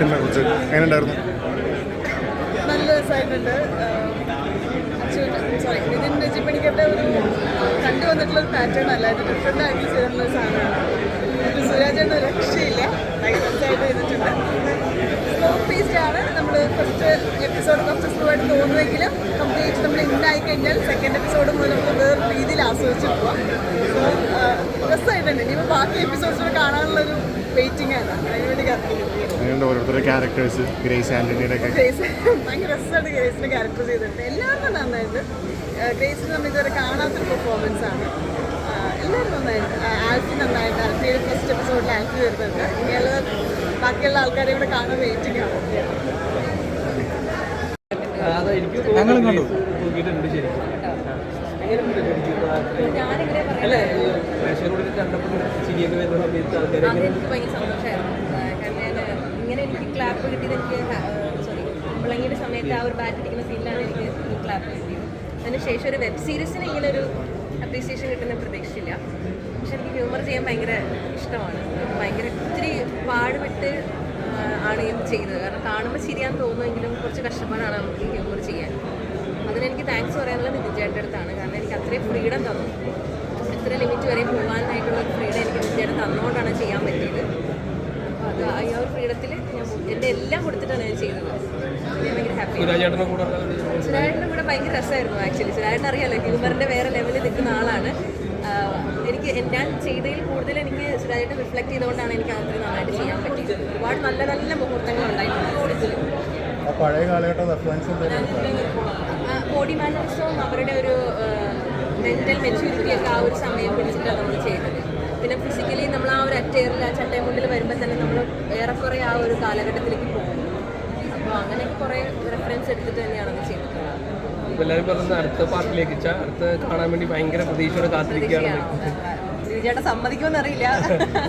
സിനിമയെ കുറിച്ച് എങ്ങനെ ഉണ്ടായിരുന്നു നല്ല രസമായിട്ടുണ്ട്. സോറി ഒരു കണ്ടുവന്നിട്ടുള്ള പാറ്റേൺ അല്ല. രക്ഷയില്ല. ചെയ്തിട്ടുണ്ട്. ആണ്. നമ്മൾ ഫസ്റ്റ് എപ്പിസോഡ് കുറച്ച് സ്ലോ തോന്നുമെങ്കിലും കംപ്ലീറ്റ് നമ്മൾ ഇന്നായി കഴിഞ്ഞാൽ സെക്കൻഡ് എപ്പിസോഡ് മുതൽ നമുക്ക് വേറെ രീതിയിൽ ആസ്വദിച്ച് പോവാം. ബാക്കി എപ്പിസോഡ്സ് എങ്ങനെയുണ്ട് ഓരോരുത്തരുടെ ക്യാരക്ടേഴ്സ് ഗ്രേസ് ആന്റണിയുടെ ഒക്കെ. ഭയങ്കര രസമായിട്ട് ഗ്രേസിന്റെ ക്യാരക്ടർ ചെയ്തിട്ടുണ്ട് എല്ലാവരും നന്നായിട്ട് ഗ്രേസിന് നമ്മൾ ഇതുവരെ കാണാത്തൊരു പെർഫോമൻസ് ആണ്. ആ, എല്ലാവരും നന്നായിട്ട് ആ, ആൽഫി നന്നായിട്ട് ആൽഫിയുടെ ഫസ്റ്റ് എപ്പിസോഡിൽ ആൽഫി വരുന്നുണ്ട്. ഇനിയുള്ള ബാക്കിയുള്ള ആൾക്കാരെ ഇവിടെ കാണാൻ വെയിറ്റിംഗ് ആണ്. അതാ എനിക്ക് തോന്നുന്നു നോക്കിയിട്ടുണ്ട് ശരിക്കും. എനിക്ക് ഭയങ്കര സന്തോഷമായിരുന്നു കാരണം ഇങ്ങനെ എനിക്ക് ക്ലാപ്പ് കിട്ടിയത് എനിക്ക് സോറി കുമ്പളങ്ങിയുടെ സമയത്ത് ആ ഒരു ബാറ്റ് അടിക്കുന്ന സീനിലാണ് എനിക്ക് ഈ ക്ലാപ്പ് കിട്ടിയത്. അതിനുശേഷം ഒരു വെബ് സീരീസിന് ഇങ്ങനെ ഒരു അപ്രീസിയേഷൻ കിട്ടുന്ന പ്രതീക്ഷിച്ചില്ല പക്ഷെ എനിക്ക് ഹ്യൂമർ ചെയ്യാൻ ഭയങ്കര ഇഷ്ടമാണ്. ഭയങ്കര ഒത്തിരി പാടുപെട്ട് ആണ് ഇത് ചെയ്തത്. കാരണം കാണുമ്പോൾ ശരിയാന്ന് തോന്നുമെങ്കിലും കുറച്ച് കഷ്ടപ്പാടാണ് നമുക്ക് ഹ്യൂമർ ചെയ്യാൻ. അതിനെനിക്ക് താങ്ക്സ് പറയാനുള്ളത് നിതിൻ ചേട്ടന്റെ അടുത്താണ് ഫ്രീഡം തന്നു. ഇത്ര ലിമിറ്റ് വരെ പോകാനായിട്ടുള്ള ഒരു ഫ്രീഡം എനിക്ക് നിതിൻ തന്നുകൊണ്ടാണ് ചെയ്യാൻ പറ്റിയത്. അപ്പോൾ അത് ആ ഒരു ഫ്രീഡത്തിൽ ഞാൻ എന്റെ എല്ലാം കൊടുത്തിട്ടാണ് ഞാൻ ചെയ്തത്. സുരാജേട്ടനെ കൂടെ ഭയങ്കര രസമായിരുന്നു ആക്ച്വലി സുരാജിന് അറിയാലോ ഹ്യൂമറിന്റെ വേറെ ലെവലിൽ നിൽക്കുന്ന ആളാണ്. എനിക്ക് ഞാൻ ചെയ്തതിൽ കൂടുതൽ എനിക്ക് സുരാജിനെ റിഫ്ലക്ട് ചെയ്തുകൊണ്ടാണ് എനിക്ക് അത്രയും നന്നായിട്ട് ചെയ്യാൻ പറ്റിയത്. ഒരുപാട് നല്ല നല്ല മുഹൂർത്തങ്ങൾ ഉണ്ടായിട്ടുണ്ട് ബോഡി മാനേഴ്സും അവരുടെ ഒരു മെന്റൽ മെച്യൂരിറ്റി ഒക്കെ ആ ഒരു സമയം പിടിച്ചിട്ടാണ് നമ്മൾ ചെയ്തത്. പിന്നെ ഫിസിക്കലി നമ്മൾ ആ ഒരു അറ്റയറിൽ ആ ചട്ടയും മുണ്ടിൽ വരുമ്പോൾ തന്നെ നമ്മൾ ഏറെക്കുറെ ആ ഒരു കാലഘട്ടത്തിലേക്ക് പോകുന്നു അപ്പോൾ അങ്ങനെ കുറേ റെഫറൻസ് എടുത്തിട്ട് തന്നെയാണ് അത് ചെയ്തിട്ടുള്ളത് എല്ലാവരും പറയുന്നത് അടുത്ത പാർട്ടിലേക്ക് അടുത്ത കാണാൻ വേണ്ടി ഭയങ്കര പ്രതീക്ഷയോടെ കാത്തിരിക്കുകയാണ് ചേട്ടാ സമ്മതിക്കുമെന്ന് അറിയില്ല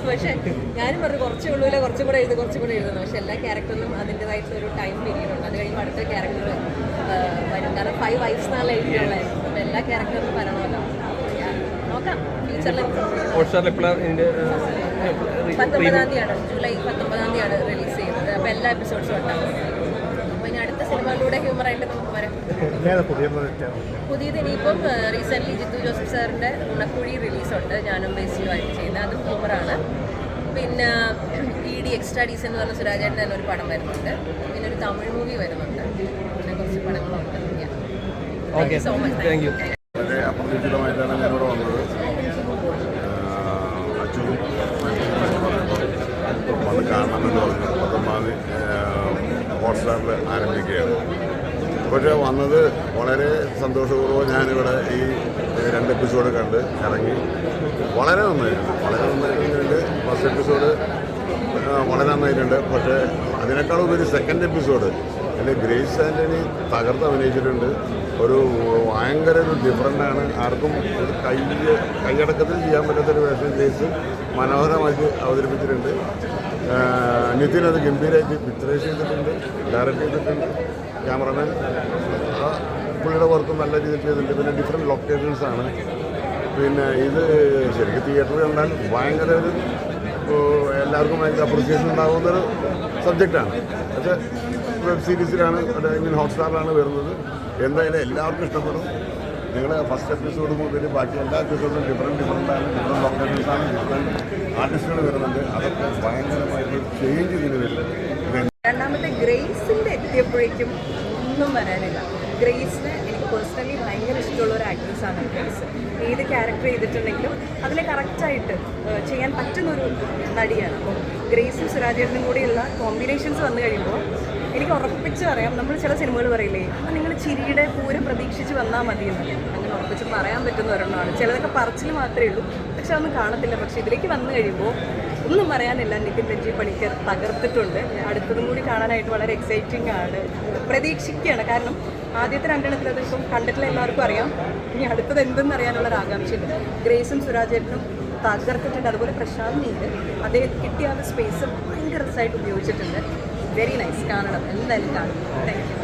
പക്ഷെ ഞാനും പറഞ്ഞു കുറച്ചേ ഉള്ളൂല കുറച്ചും കൂടെ എഴുതും കുറച്ചും കൂടെ എഴുതുന്നു പക്ഷെ എല്ലാ ക്യാരക്ടറിനും അതിന്റെതായിട്ടുള്ള ഒരു ടൈം പീരീഡ് ഉണ്ട്. അത് കഴിയുമ്പോൾ അടുത്ത ക്യാരക്ടർ വരും. കാരണം ഫൈവ് വൈഫ്സ് എന്നാണ് എഴുതിയുള്ളത് എല്ലാ ക്യാരക്ടറിനും വരണമല്ലോ നോക്കാം. ഫ്യൂച്ചറിൽ പത്തൊമ്പതാം തീയതിയാണ് ജൂലൈ പത്തൊമ്പതാം തീയതിയാണ് റിലീസ് ചെയ്യുന്നത്. അപ്പോൾ എല്ലാ എപ്പിസോഡ്സും ഉണ്ടാവും അപ്പോൾ ഇനി അടുത്ത സിനിമകളിലൂടെ ഹ്യൂമറായിട്ട് നമുക്ക് വരാം. പുതിയത് ഇനിയിപ്പം റീസെന്റ്ലി ജിത്തു ജോസഫ് സാറിന്റെ ഉണക്കുഴി റിലീസുണ്ട് ഞാനും ബേസിലുമായിട്ട് ചെയ്യുന്നത്. അതും ഹ്യൂമറാണ് പിന്നെ ഇ ഡി എക്സ്ട്രാ ഡീസ് എന്ന് പറഞ്ഞ സുരാജേട്ടൻ തന്നെ ഒരു പടം വരുന്നുണ്ട്. പിന്നെ ഒരു തമിഴ് മൂവി വരുന്നുണ്ട്. പിന്നെ കുറച്ച് പടങ്ങളുണ്ട്. മച്ച് താങ്ക് യു വളരെ അപ്രതീക്ഷിതമായിട്ടാണ് ഞാൻ ഇവിടെ വന്നത് അച്ഛനും വന്ന് കാണണമെന്ന് പറഞ്ഞു. പത്തൊമ്പതാം ഹോട്ട്സ്റ്റാറിൽ ആരംഭിക്കുകയാണ്. പക്ഷേ വന്നത് വളരെ സന്തോഷപൂർവം ഞാനിവിടെ ഈ രണ്ട് എപ്പിസോഡ് കണ്ട് ഇറങ്ങി വളരെ നന്നായിട്ടുണ്ട്. വളരെ നന്നായിട്ടുണ്ട്. ഫസ്റ്റ് എപ്പിസോഡ് വളരെ നന്നായിട്ടുണ്ട്. പക്ഷേ അതിനേക്കാൾ ഒരു സെക്കൻഡ് എപ്പിസോഡ് അതിൽ ഗ്രേസ് ആന്റണി തകർത്ത് അഭിനയിച്ചിട്ടുണ്ട്. ഒരു ഭയങ്കര ഒരു ഡിഫറന്റ് ആണ്. ആർക്കും ഒരു കൈ കൈയടക്കത്തിൽ ചെയ്യാൻ പറ്റാത്തൊരു വേഷം ചെയ്ത് മനോഹരമാക്കി അവതരിപ്പിച്ചിട്ടുണ്ട്. നിതിൻ അത് ഗംഭീരമായിട്ട് പിക്ചറൈസ് ചെയ്തിട്ടുണ്ട് ഡയറക്റ്റ് ചെയ്തിട്ടുണ്ട്. ക്യാമറമാൻ പുള്ളിയുടെ വർക്കും നല്ല രീതിയിൽ ചെയ്തിട്ടുണ്ട്. പിന്നെ ഡിഫറെന്റ് ലൊക്കേഷൻസാണ് പിന്നെ ഇത് ശരിക്കും തിയേറ്ററിൽ കണ്ടാൽ ഭയങ്കര ഒരു എല്ലാവർക്കും ഭയങ്കര അപ്രിസിയേഷൻ ഉണ്ടാകുന്നൊരു സബ്ജക്റ്റാണ് പക്ഷേ വെബ് സീരീസിലാണ് അല്ലെങ്കിൽ ഹോട്ട്സ്റ്റാറിലാണ് വരുന്നത്. എന്തായാലും എല്ലാവർക്കും ഇഷ്ടപ്പെടും. നിങ്ങൾ ഫസ്റ്റ് എപ്പിസോഡ് മുതൽ ബാക്കി എല്ലാ എപ്പിസോഡും ഡിഫറെന്റ് ഡിഫറെന്റ് ആണ്. ഡിഫറെന്റ് ലൊക്കേഷൻസാണ് ഡിഫറെന്റ് ആർട്ടിസ്റ്റുകൾ വരുന്നുണ്ട്. അതൊക്കെ ഭയങ്കരമായിട്ട് ചേഞ്ച് ഇതിന് രണ്ടാമത്തെ ഗ്രേസിന്റെ എത്തിയപ്പോഴേക്കും ഒന്നും വരാനില്ല. ഗ്രേസിന് പേഴ്സണലി ഭയങ്കര ഇഷ്ടമുള്ള ഒരു ആക്ട്രസ്സാണ് ആക്ട്രസ് ഏത് ക്യാരക്ടർ ചെയ്തിട്ടുണ്ടെങ്കിലും അതിൽ കറക്റ്റായിട്ട് ചെയ്യാൻ പറ്റുന്ന ഒരു നടിയാണ്. അപ്പം ഗ്രേസും സുരാജേട്ടനും കൂടിയുള്ള കോമ്പിനേഷൻസ് വന്നു കഴിയുമ്പോൾ എനിക്ക് ഉറപ്പിച്ച് പറയാം നമ്മൾ ചില സിനിമകൾ പറയില്ലേ അപ്പം നിങ്ങൾ ചിരിയുടെ പൂരം പ്രതീക്ഷിച്ച് വന്നാൽ മതി എന്ന്. അങ്ങനെ ഉറപ്പിച്ച് പറയാൻ പറ്റുന്ന ഒരെണ്ണമാണ്. ചിലതൊക്കെ പറച്ചിൽ മാത്രമേ ഉള്ളൂ പക്ഷെ അതൊന്നും കാണത്തില്ല. പക്ഷെ ഇതിലേക്ക് വന്നു കഴിയുമ്പോൾ ഒന്നും പറയാനില്ല. നിതിൻ രഞ്ജി പണിക്കർ തകർത്തിട്ടുണ്ട്. അടുത്തതും കൂടി കാണാനായിട്ട് വളരെ എക്സൈറ്റിംഗ് ആണ്. പ്രതീക്ഷിക്കുകയാണ്. കാരണം ആദ്യത്തെ രണ്ടെണ്ണത്തിൽ അതിപ്പം കണ്ടിട്ടുള്ള എല്ലാവർക്കും അറിയാം. ഇനി അടുത്തത് എന്തെന്ന് അറിയാനുള്ള ഒരു ആകാംക്ഷയുണ്ട്. ഗ്രേസും സുരാജേട്ടനും തകർത്തിട്ടുണ്ട്. അതുപോലെ പ്രശാന്ത് നീര് അദ്ദേഹം കിട്ടിയ സ്പേസ് ഭയങ്കര രസമായിട്ട് ഉപയോഗിച്ചിട്ടുണ്ട്. വെരി നൈസ് കാണണം. എന്തായാലും കാണും താങ്ക് യു